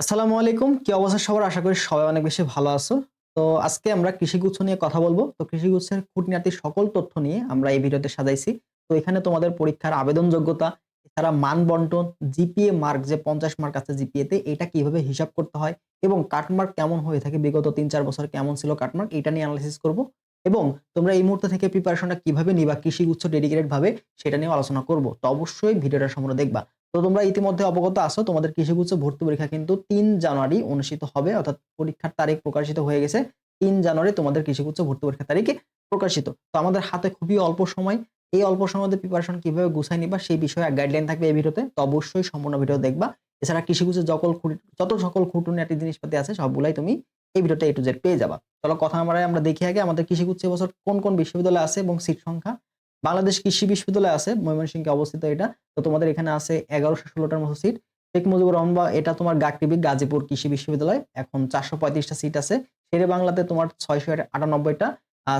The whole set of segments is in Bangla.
আসসালামু আলাইকুম। কি অবস্থা সবার? আশা করি সবাই অনেক বেশি ভালো আছো। তো আজকে আমরা কৃষিগুচ্ছ নিয়ে কথা বলব। তো কৃষিগুচ্ছের খুঁটিনাটি সকল তথ্য নিয়ে আমরা এই ভিডিওতে সাজাইছি। তো এখানে তোমাদের পরীক্ষার আবেদন যোগ্যতা এছাড়া মান বন্টন, জিপিএ মার্ক, যে পঞ্চাশ মার্ক আছে জিপিএ তে, এটা কীভাবে হিসাব করতে হয় এবং কাটমার্ক কেমন হয়ে থাকে, বিগত তিন চার বছর কেমন ছিল কাটমার্ক এটা নিয়ে অ্যানালাইসিস করব। এবং তোমরা এই মুহূর্তে থেকে প্রিপারেশনটা কীভাবে নিবা, কৃষিগুচ্ছ ডেডিকেটেড ভাবে, সেটা নিয়ে আলোচনা করব। তো অবশ্যই ভিডিওটা সম্পূর্ণ দেখবা। তো তোমরা ইতিমধ্যে অবগত আছো, তোমাদের কৃষিগুচ্ছ ভর্তি পরীক্ষা কিন্তু তিন জানুয়ারি অনুষ্ঠিত হবে, অর্থাৎ পরীক্ষার তারিখ প্রকাশিত হয়ে গেছে। তিন জানুয়ারি তোমাদের কৃষিগুচ্ছ ভর্তি পরীক্ষার তারিখে প্রকাশিত। তো আমাদের হাতে খুবই অল্প সময়। এই অল্প সময়ের প্রিপারেশন কীভাবে গুছাই নিবা, সেই বিষয়ে গাইডলাইন থাকবে এই ভিডিওতে। তো অবশ্যই সম্পূর্ণ ভিডিও দেখবা। এছাড়া কৃষিগুচ্ছের খুঁটি- যত সকল খুঁটুনিয়াটি জিনিসপাতি আছে, সবগুলাই তুমি এই ভিডিওতে এ টু জেড পেয়ে যাবা। চলো কথা আমরা আমরা দেখি আগে আমাদের কৃষিগুচ্ছ এবছর কোন কোন বিশ্ববিদ্যালয় আছে এবং সিট সংখ্যা। বাংলাদেশ কৃষি বিশ্ববিদ্যালয় আছে, ময়মনসিংহে অবস্থিত এটা। তো তোমাদের এখানে আছে এগারোশো ষোলোটার মতো সিট শেখ মুজিবুর রহমান বা এটা তোমার গাকটিবি গাজীপুর কৃষি বিশ্ববিদ্যালয়। এখন চারশো পঁয়ত্রিশটা সিট আছে। শেরে বাংলাতে তোমার ছয়শো আটানব্বইটা।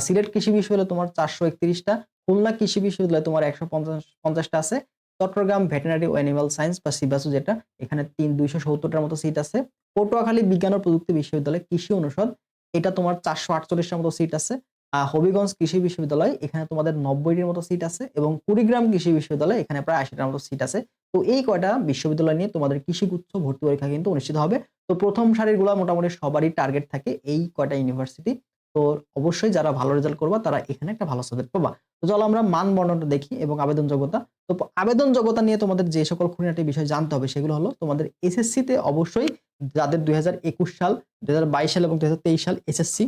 সিলেট কৃষি বিশ্ববিদ্যালয় তোমার চারশো একত্রিশটা। খুলনা কৃষি বিশ্ববিদ্যালয় তোমার একশো পঞ্চাশ, পঞ্চাশটা আছে। চট্টগ্রাম ভেটেনারি ও অ্যানিমাল সায়েন্স বা সিবাসু যেটা, এখানে তিন, দুইশো সত্তরটার মতো সিট আছে। পটুয়াখালী বিজ্ঞান ও প্রযুক্তি বিশ্ববিদ্যালয় কৃষি অনুষদ, এটা তোমার চারশো আটচল্লিশটার মতো সিট আছে। হবিগঞ্জ কৃষি বিশ্ববিদ্যালয়, এখানে তোমাদের নব্বইটির মতো সিট আছে এবং কুড়িগ্রাম কৃষি বিশ্ববিদ্যালয় এখানে প্রায় আশিটার মতো সিট আছে। তো এই কয়টা বিশ্ববিদ্যালয় নিয়ে তোমাদের কৃষিগুচ্ছ ভর্তি পরীক্ষা কিন্তু অনুষ্ঠিত হবে। তো প্রথম সারিরগুলা মোটামুটি সবারই টার্গেট থাকে এই কয়টা ইউনিভার্সিটি তো অবশ্যই যারা ভালো রেজাল্ট করবা, তারা এখানে একটা ভালো সাবজেক্ট পাবা। তো চলো আমরা মান বর্ণনটা দেখি এবং আবেদন যোগ্যতা তো আবেদন যোগ্যতা নিয়ে তোমাদের যে সকল খুঁটিনাটি বিষয় জানতে হবে, সেগুলো হলো তোমাদের এসএসসি তে অবশ্যই যাদের দু হাজার একুশ সাল দু হাজার বাইশ সাল এবং দু হাজার তেইশ সাল এসএসসি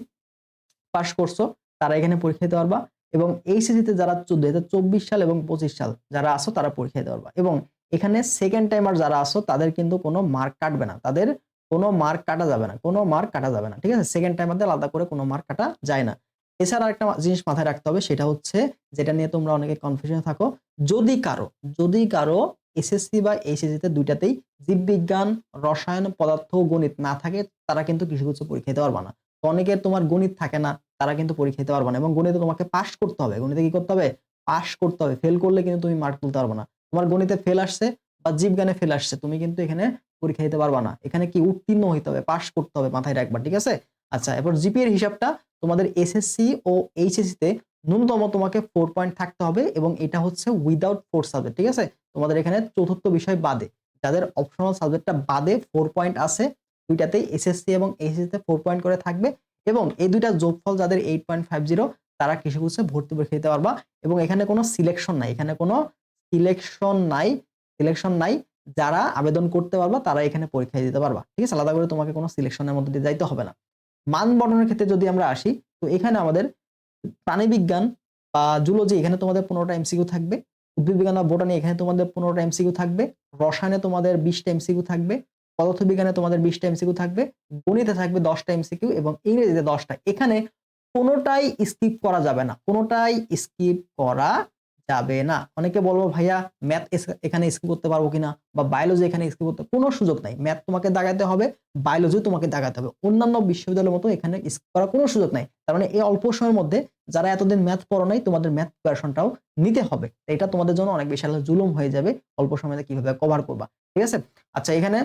পাস করছ তারা এখানে পরীক্ষা দিতে পারবা এবং এইচএসসি তে যারা চোদ্দ হাজার চব্বিশ সাল এবং পঁচিশ সাল যারা আসো তারা পরীক্ষা দিতে পারবা এবং এখানে সেকেন্ড টাইমার যারা আসো তাদের কিন্তু কোনো মার্ক কাটবে না। তাদের কোনো মার্ক কাটা যাবে না, কোনো মার্ক কাটা যাবে না, ঠিক আছে? সেকেন্ড টাইমারদের আলাদা করে কোনো মার্ক কাটা যায় না। এছাড়া একটা জিনিস মাথায় রাখতে হবে, সেটা হচ্ছে যেটা নিয়ে তোমরা অনেকে কনফিউশনে থাকো, যদি কারও যদি কারও এসএসসি বা এইচএসসি তে দুইটাতেই জীববিজ্ঞান, রসায়ন, পদার্থ গণিত না থাকে, তারা কিন্তু কৃষিগুচ্ছ পরীক্ষা দিতে পারবে না। অনেকের তোমার গণিত থাকে না, তারা কিন্তু পরীক্ষা দিতে পারবে না এবং গণিতে তোমাকে পাস করতে হবে। গণিতে কি করতে হবে? পাস করতে হবে। ফেল করলে কিন্তু তুমি মার্ক তুলতে পারবে না। তোমার গণিতে ফেল আসছে বা জীবগানে ফেল আসছে, তুমি কিন্তু এখানে পরীক্ষা দিতে পারবা না। এখানে কি উত্তীর্ণ হইতে হবে পাস করতে হবে মাথায় রাখবা, ঠিক আছে? আচ্ছা এরপর জিপি এর হিসাবটা তোমাদের এসএসসি ও এইচএসসি তে ন্যূনতম তোমাকে ফোর পয়েন্ট থাকতে হবে এবং এটা হচ্ছে উইদাউট ফোর সাবজেক্ট ঠিক আছে? তোমাদের এখানে চতুর্থ বিষয় বাদে, যাদের অপশনাল সাবজেক্টটা বাদে ফোর পয়েন্ট আছে দুইটাতেই এসএসসি এবং এইচএসসি তে ফোর পয়েন্ট করে থাকবে এবং এই দুইটা যোগফল যাদের এইট পয়েন্ট ফাইভ জিরো তারা কৃষিগুচ্ছে ভর্তি পরীক্ষা দিতে পারবা এবং এখানে কোনো সিলেকশন নাই। এখানে কোনো সিলেকশন নাই সিলেকশন নাই। যারা আবেদন করতে পারবা, তারা এখানে পরীক্ষা দিতে পারবা। ঠিক আছে? আলাদা করে তোমাকে কোনো সিলেকশনের মধ্যে দিয়ে যাইতে হবে না। মান বর্ণনের ক্ষেত্রে যদি আমরা আসি, তো এখানে আমাদের প্রাণীবিজ্ঞান বা জুলজি এখানে তোমাদের পনেরোটা এমসিকিউ থাকবে। উদ্ভিদ বিজ্ঞান বা বোটানি এখানে তোমাদের পনেরোটা এমসিকিউ থাকবে। রসায়নে তোমাদের বিশটা এমসিকিউ থাকবে। পদার্থ বিজ্ঞানে তোমাদের বিশটা এমসিকিউ থাকবে, গণিতে থাকবে দশটা এমসিকিউ এবং ইংরেজিতে দশটা। এখানে কোনোটাই স্কিপ করা যাবে না, কোনোটাই স্কিপ করা যাবে না। অনেকে বলব, ভাইয়া ম্যাথ এখানে স্কিপ করতে পারব কিনা বা বায়োলজি এখানে স্কিপ করতে কোনো সুযোগ নাই। ম্যাথ তোমাকে দাগাতে হবে বায়োলজি তোমাকে দাগাতে হবে। অন্যান্য বিশ্ববিদ্যালয়ের মতো এখানে স্কিপ করার কোনো সুযোগ নাই। তার মানে এই অল্প সময়ের মধ্যে যারা এতদিন ম্যাথ পড়ো নাই, তোমাদের ম্যাথ প্রিপারেশনটাও নিতে হবে। এটা তোমাদের জন্য অনেক বিশাল জুলুম হয়ে যাবে অল্প সময়তে কীভাবে কভার করবা। ঠিক আছে? আচ্ছা এখানে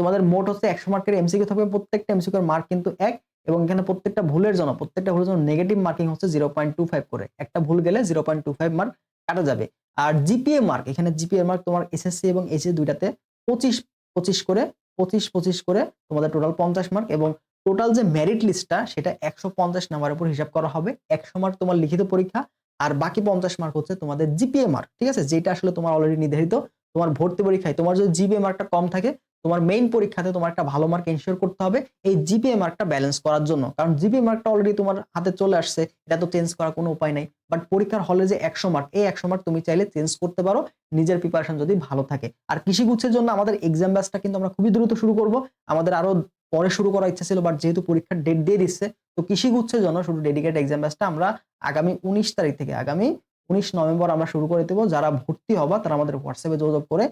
তোমাদের মোট হচ্ছে একশো মার্কের এমসিকিউ থাকবে প্রত্যেকটা এমসিকিউর মার্ক কিন্তু এক এবং এখানে প্রত্যেকটা ভুলের জন্য, প্রত্যেকটা ভুলের জন্য নেগেটিভ মার্কিং হচ্ছে জিরো পয়েন্ট টু ফাইভ করে। একটা ভুল গেলে zero point two five mark কাটা যাবে। আর জিপিএ মার্ক এখানে জিপিএ মার্ক তোমার এসএসসি এবং এইচএসসি দুইটাতে পঁচিশ পঁচিশ করে, পঁচিশ পঁচিশ করে তোমাদের টোটাল পঞ্চাশ মার্ক এবং টোটাল যে মেরিট লিস্টটা সেটা একশো পঞ্চাশ নাম্বারের উপর হিসাব করা হবে। একশো মার্ক তোমার লিখিত পরীক্ষা আর বাকি পঞ্চাশ মার্ক হচ্ছে তোমাদের জিপিএ মার্ক ঠিক আছে? যেটা আসলে তোমার অলরেডি নির্ধারিত তোমার ভর্তি পরীক্ষায়। তোমার যদি জিপিএ মার্কটা কম থাকে তোমার মেইন পরীক্ষাতে তোমার একটা ভালো মার্ক এনশিওর করতে হবে এই জিপিএ মার্কটা ব্যালেন্স করার জন্য। কারণ জিপিএ মার্কটা অলরেডি তোমার হাতে চলে আসছে, এটা তো চেঞ্জ করার কোনো উপায় নাই। বাট পরীক্ষার হলে যে একশো মার্ক এই একশো মার্ক তুমি চাইলে চেঞ্জ করতে পারো, নিজের প্রিপারেশন যদি ভালো থাকে। আর কৃষিগুচ্ছের জন্য আমাদের এক্সাম ব্যাচটা কিন্তু আমরা খুবই দ্রুত শুরু করব। আমাদের আরও পরে শুরু করার ইচ্ছা ছিল বাট যেহেতু পরীক্ষার ডেট দিয়ে দিচ্ছে, তো কৃষিগুচ্ছের জন্য শুধু ডেডিকেট এক্সাম ব্যাচটা আমরা আগামী উনিশ তারিখ থেকে, আগামী উনিশ নভেম্বর আমরা শুরু করে দেবো। যারা ভর্তি হবা তারা আমাদের হোয়াটসঅ্যাপে যোগাযোগ করে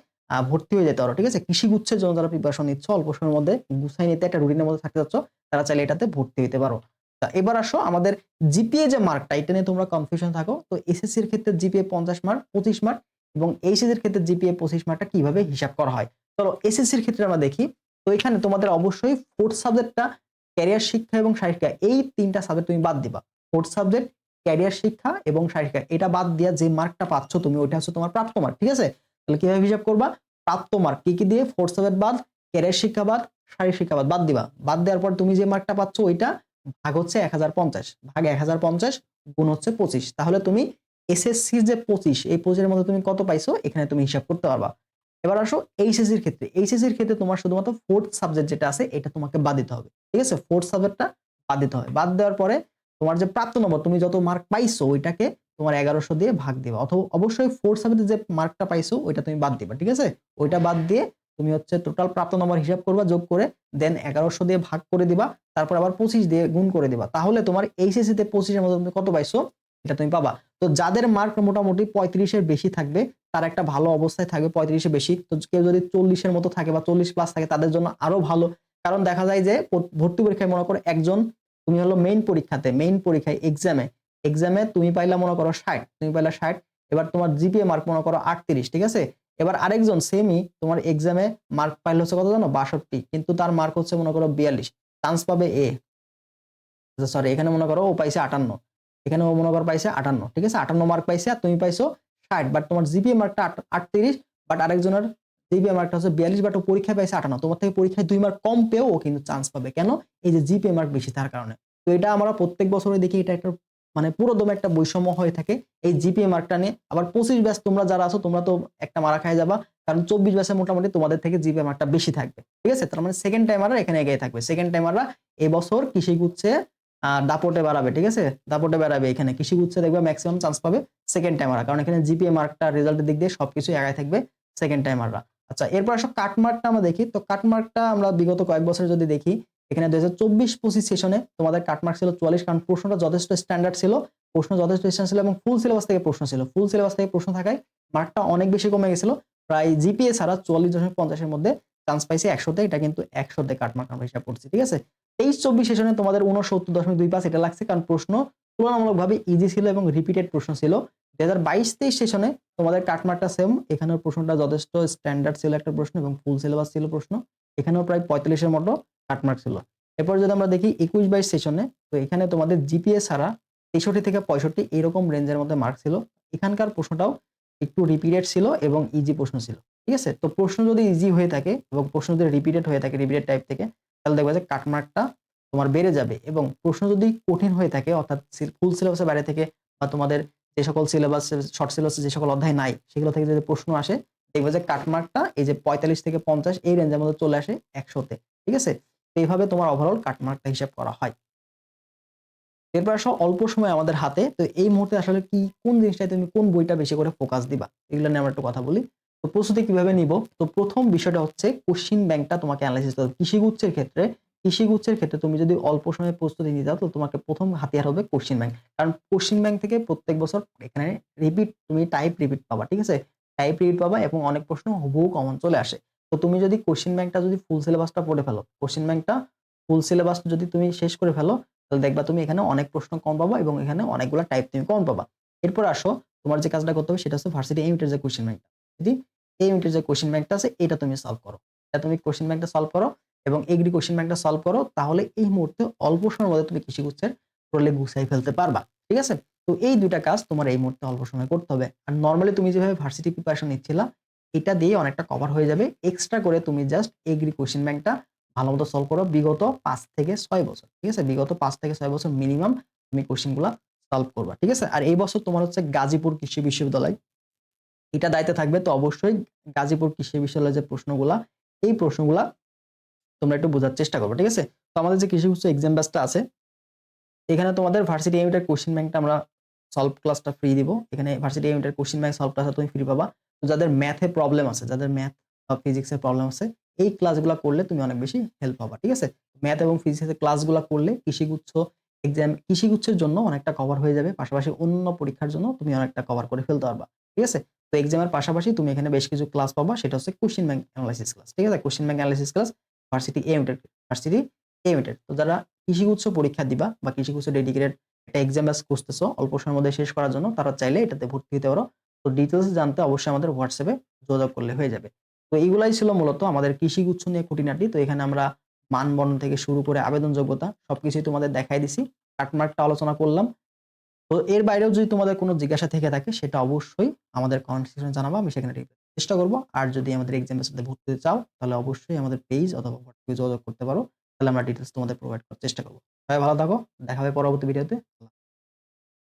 ভর্তি হয়ে যেতে পারো, ঠিক আছে? কৃষি গুচ্ছের জন্য যারা প্রিপারেশন নিচ্ছ, অল্প সময়ের মধ্যে গুছাই নিতে একটা রুটিনের মধ্যে থাকতে যাচ্ছ তারা চাইলে এটাতে ভর্তি হতে পারো। তা এবার আসো, আমাদের জিপিএ যে মার্কটা এটা নিয়ে তোমরা কনফিউশন থাকো। তো এসএসসির ক্ষেত্রে জিপিএ পঞ্চাশ মার্ক পঁচিশ মার্ক এবং এইচএস এর ক্ষেত্রে জিপিএ পঁচিশ মার্কটা কীভাবে হিসাব করা হয়? চলো এসএসসির ক্ষেত্রে আমরা দেখি। তো এখানে তোমাদের অবশ্যই ফোর্থ সাবজেক্টটা ক্যারিয়ার শিক্ষা এবং শারীরিকা এই তিনটা সাবজেক্ট তুমি বাদ দিবা। ফোর্থ সাবজেক্ট ক্যারিয়ার শিক্ষা এবং শারীরিকা এটা বাদ দিয়া যে মার্কটা পাচ্ছ তুমি, ওইটা হচ্ছে তোমার প্রাপ্ত মার্ক ঠিক আছে? তাহলে কীভাবে হিসাব করবা? প্রাপ্ত মার্ক কি কি দিয়ে? ফোর্থ সাবজেক্ট বাদ ক্যারিয়ার শিক্ষা বাদ, শারীরিক শিক্ষা বাদ দিবা। বাদ দেওয়ার পর তুমি যে মার্কটা পাচ্ছ, ওইটা ভাগ হচ্ছে এক হাজার পঞ্চাশ। ভাগ এক হাজার পঞ্চাশ গুণ হচ্ছে পঁচিশ। তাহলে তুমি এসএসসির যে পঁচিশ, এই পঁচিশের মধ্যে তুমি কত পাইছো? এখানে তুমি হিসাব করতে পারবা। এবার আসো এইচএসির ক্ষেত্রে। এইচএসসির ক্ষেত্রে তোমার শুধুমাত্র ফোর্থ সাবজেক্ট যেটা আছে, এটা তোমাকে বাদ দিতে হবে। ঠিক আছে? ফোর্থ সাবজেক্টটা বাদ দিতে হবে। বাদ দেওয়ার পরে তোমার যে প্রাপ্ত নম্বর তুমি যত মার্ক পাইছো, ওইটাকে তোমার এগারোশো দিয়ে ভাগ দিবা। অথবা অবশ্যই ফোর্থ সাবজেক্টে যে মার্কটা পাইছো, ওইটা তুমি বাদ দিবা, ঠিক আছে? ওইটা বাদ দিয়ে তুমি হচ্ছে টোটাল প্রাপ্ত নম্বর হিসাব করবা, যোগ করে দেন এগারোশো দিয়ে ভাগ করে দিবা, তারপর আবার পঁচিশ দিয়ে গুণ করে দিবা। তাহলে তোমার এইচএসসি তে পঁচিশের মধ্যে তুমি কত পাইছো? এটা তুমি পাবা। তো যাদের মার্ক মোটামুটি পঁয়ত্রিশের বেশি থাকবে, তার একটা ভালো অবস্থায় থাকবে পঁয়ত্রিশের বেশি। তো কেউ যদি চল্লিশের মতো থাকে বা চল্লিশ প্লাস থাকে, তাদের জন্য আরও ভালো। কারণ দেখা যায় যে, ভর্তি পরীক্ষায় মনে করো একজন, তুমি হলো মেইন পরীক্ষাতে মেইন পরীক্ষায় এক্সামে এক্সামে তুমি পাইলা মনে করো ষাট, তুমি পাইলা ষাট, এবার তোমার জিপিএ মার্ক মনে করো আটত্রিশ, ঠিক আছে? এবার আরেকজন সেমই তোমার এক্সামে মার্ক পাইলে হচ্ছে কত জানো? বাষট্টি, কিন্তু তার মার্ক হচ্ছে মনে করো বিয়াল্লিশ চান্স পাবে এ সরি এখানে মনে করো ও পাইছে আটান্ন, এখানে ও মনে করো পাইছে আটান্ন, ঠিক আছে? আটান্ন মার্ক পাইছে আর তুমি পাইছো ষাট বাট তোমার জিপিএ মার্কটা আটত্রিশ বাট আরেকজনের জিপিএ মার্কটা হচ্ছে বিয়াল্লিশ বাট ও পরীক্ষায় পাইছে আটান্ন, তোমার থেকে পরীক্ষায় দুই মার্ক কম পেয়েও ও কিন্তু চান্স পাবে। কেন? এই যে জিপিএ মার্ক বেশি, তার কারণে। তো এটা আমরা প্রত্যেক বছরে দেখি, এটা একটা মানে পুরোদমে একটা বৈষম্য হয়ে থাকে। এই জিপিএ মার্কটা নিয়ে। আবার পঁচিশ ব্যাচ তোমরা যারা আছো তোমরা তো একটা মারা খাই যাবা। কারণ চব্বিশ ব্যাচে মোটামুটি তোমাদের থেকে জিপিএ মার্কটা বেশি থাকবে। ঠিক আছে? তার মানে সেকেন্ড টাইমাররা এখানে এগিয়ে থাকবে। সেকেন্ড টাইমাররা এবছর কৃষি গুচ্ছে আহ, দাপটে বাড়াবে। ঠিক আছে? দাপটে বাড়াবে এখানে। কৃষি গুচ্ছে দেখবে ম্যাক্সিমাম চান্স পাবে সেকেন্ড টাইমাররা কারণ এখানে জিপিএ মার্কটা রেজাল্টের দিক দিয়ে সবকিছু এগায় থাকবে সেকেন্ড টাইমাররা আচ্ছা এরপর আসো কাট মার্কটা আমরা দেখি। তো কাট মার্কটা আমরা বিগত কয়েক বছর যদি দেখি এখানে দুই হাজার চব্বিশ পঁচিশ সেশনে তোমাদের কাটমার্ক ছিল চুয়াল্লিশ, কারণ প্রশ্নটা যথেষ্ট স্ট্যান্ডার্ড ছিল, প্রশ্ন যথেষ্ট স্ট্যান্ডার্ড ছিল এবং ফুল সিলেবাস থেকে প্রশ্ন ছিল। ফুল সিলেবাস থেকে প্রশ্ন থাকায় মার্কটা অনেক বেশি কমে গেছিল। প্রায় জিপিএ ছাড়া চুয়াল্লিশ দশমিক পঞ্চাশের মধ্যে চান্স পাইছে একশোতে, এটা কিন্তু একশোতে কাট মার্ক আমরা হিসাব করছি, ঠিক আছে? তেইশ চব্বিশ সেশনে তোমাদের উনসত্তর দশমিক দুই পাঁচ, এটা লাগছে, কারণ প্রশ্ন তুলনামূলকভাবে ইজি ছিল এবং রিপিটেড প্রশ্ন ছিল। দুই হাজার বাইশ তেইশ সেশনে তোমাদের কাটমার্কটা সেম এখানেও প্রশ্নটা যথেষ্ট স্ট্যান্ডার্ড ছিল একটা প্রশ্ন এবং ফুল সিলেবাস ছিল প্রশ্ন। এখানেও প্রায় পঁয়তাল্লিশের মতো। কাটমার্ক ছিল। এরপর যদি আমরা দেখি একুশ বাইশ সেশনে, তো এখানে তোমাদের জিপিএ ছাড়া তেষট্টি থেকে পঁয়ষট্টি এরকম রেঞ্জের মধ্যে মার্ক ছিল। এখানকার প্রশ্নটাও একটু রিপিটেড ছিল এবং ইজি প্রশ্ন ছিল। ঠিক আছে? তো প্রশ্ন যদি ইজি হয়ে থাকে এবং প্রশ্ন যদি রিপিটেড হয়ে থাকে রিপিটেড টাইপ থেকে, তাহলে দেখবে যে কাটমার্কটা তোমার বেড়ে যাবে এবং প্রশ্ন যদি কঠিন হয়ে থাকে, অর্থাৎ ফুল সিলেবাসের বাইরে থেকে বা তোমাদের যে সকল সিলেবাস শর্ট সিলেবাসে যে সকল অধ্যায় নাই, সেগুলো থেকে যদি প্রশ্ন আসে, দেখবে যে কাটমার্কটা এই যে পঁয়তাল্লিশ থেকে পঞ্চাশ এই রেঞ্জের মধ্যে চলে আসে একশোতে। ঠিক আছে? এইভাবে তোমার ওভারঅল কাটমার্কটা হিসাব করা হয়। এরপর আসো, অল্প সময় আমাদের হাতে। তো এই মুহূর্তে আসলে কি, কোন জিনিসটায় তুমি কোন বইটা বেশি করে ফোকাস দিবা? এগুলো নিয়ে আমরা একটু কথা বলি। তো প্রস্তুতি কীভাবে নিব? তো প্রথম বিষয়টা হচ্ছে কোশ্চিন ব্যাংকটা তোমাকে অ্যানালাইসিস করতে হবে। কৃষিগুচ্ছের ক্ষেত্রে কৃষিগুচ্ছের ক্ষেত্রে তুমি যদি অল্প সময়ে প্রস্তুতি নিতে চাও তো তোমাকে প্রথম হাতিয়ার হবে কোশ্চিন ব্যাংক কারণ কোশ্চিন ব্যাংক থেকে প্রত্যেক বছর এখানে রিপিট তুমি টাইপ রিপিট পাবা, ঠিক আছে? টাইপ রিপিট পাবা এবং অনেক প্রশ্ন হুবহু কমন চলে আসে। তো তুমি যদি কোশ্চিন ব্যাংকটা যদি ফুল সিলেবাসটা পড়ে ফেলো কোশ্চিন ব্যাংকটা ফুল সিলেবাস যদি তুমি শেষ করে ফেলো, তাহলে দেখবা তুমি এখানে অনেক প্রশ্ন কম পাবা এবং এখানে অনেকগুলো টাইপ তুমি কম পাবা। এরপর আসো, তোমার যে কাজটা করতে হবে সেটা হচ্ছে ভার্সিটি ইউনিটের যে কোশ্চিন ব্যাংকটা যদি এই ইউনিটের যে কোশ্চিন ব্যাংকটা আছে, এটা তুমি সলভ করো। এটা তুমি কোশ্চিন ব্যাংকটা সলভ করো এবং এগ্রি কোশ্চিন ব্যাংকটা সলভ করো, তাহলে এই মুহূর্তে অল্প সময়ের মধ্যে তুমি কৃষি গুচ্ছের প্রলে গুছাই ফেলতে পারবা। ঠিক আছে? তো এই দুইটা কাজ তোমার এই মুহূর্তে অল্প সময় করতে হবে। আর নর্মালি তুমি যেভাবে ভার্সিটি প্রিপারেশন নিচ্ছিলা এটা দিয়ে অনেকটা কভার হয়ে যাবে। এক্সট্রা করে তুমি জাস্ট এগ্রি কোশ্চিন ব্যাংকটা ভালো মতো সলভ করো বিগত পাঁচ থেকে ছয় বছর, ঠিক আছে? বিগত পাঁচ থেকে ছয় বছর মিনিমাম তুমি কোশ্চিনগুলো সলভ করবা, ঠিক আছে? আর এই বছর তোমার হচ্ছে গাজীপুর কৃষি বিশ্ববিদ্যালয়। এটা দায়িত্বে থাকবে তো অবশ্যই গাজীপুর কৃষি বিশ্ববিদ্যালয়ের যে প্রশ্নগুলা, এই প্রশ্নগুলা তোমরা একটু বোঝার চেষ্টা করবে, ঠিক আছে? তো আমাদের যে কৃষি উচ্চ এক্সাম ব্যাচটা আছে, এখানে তোমাদের ভার্সিটি ইউনিটের কোশ্চিন ব্যাংকটা আমরা সলভ ক্লাসটা ফ্রি দিব। এখানে ভার্সিটি ইউনিটের কোশ্চিন ব্যাংক সলভ ক্লাসটা তুমি ফ্রি পাবা। তো যাদের ম্যাথে প্রবলেম আছে, যাদের ম্যাথ বা ফিজিক্সের প্রবলেম আছে, এই ক্লাসগুলো করলে তুমি অনেক বেশি হেল্প পাবা, ঠিক আছে? ম্যাথ এবং ফিজিক্সের ক্লাসগুলো করলে কৃষিগুচ্ছ এক্সাম কৃষিগুচ্ছের জন্য অনেকটা কভার হয়ে যাবে। পাশাপাশি অন্য পরীক্ষার জন্য তুমি অনেকটা কভার করে ফেলতে পারবা, ঠিক আছে? তো এক্সামের পাশাপাশি তুমি এখানে বেশ কিছু ক্লাস পাবা, সেটা হচ্ছে কোশ্চিন ব্যাংক অ্যানালাইসিস ক্লাস ঠিক আছে? Question bank analysis class varsity A united varsity A ইউনিটেড তো যারা কৃষিগুচ্ছ পরীক্ষা দিবা বা কৃষিগুচ্ছ ডেডিকেটেড একটা এক্সাম ব্যাস খুঁজতেছো, অল্প সময়ের মধ্যে শেষ করার জন্য তারা চাইলে এটাতে ভর্তি হতে পারো তো ডিটেলস জানতে অবশ্যই আমাদের হোয়াটসঅ্যাপে যোগাযোগ করলে হয়ে যাবে তো এইগুলাই ছিল মূলত আমাদের কৃষি গুচ্ছ নিয়ে খুঁটিনাটি। তো এখানে আমরা মান বর্ণন থেকে শুরু করে আবেদন যোগ্যতা সবকিছুই তোমাদের দেখাই দিছি। কাটমার্কটা আলোচনা করলাম। তো এর বাইরেও যদি তোমাদের কোনো জিজ্ঞাসা থেকে থাকে, সেটা অবশ্যই আমাদের কমেন্ট সেকশনে জানাবা। আমি সেখানে চেষ্টা করব আর যদি আমাদের এক্সাম বেসিসে ভর্তি হতে চাও, তাহলে অবশ্যই আমাদের পেজ অথবা হোয়াটসঅ্যাপে যোগাযোগ করতে পারো। তাহলে আমরা ডিটেলস তোমাদের প্রোভাইড করার চেষ্টা করব সবাই ভালো থাকো। দেখা হবে পরবর্তী ভিডিওতে।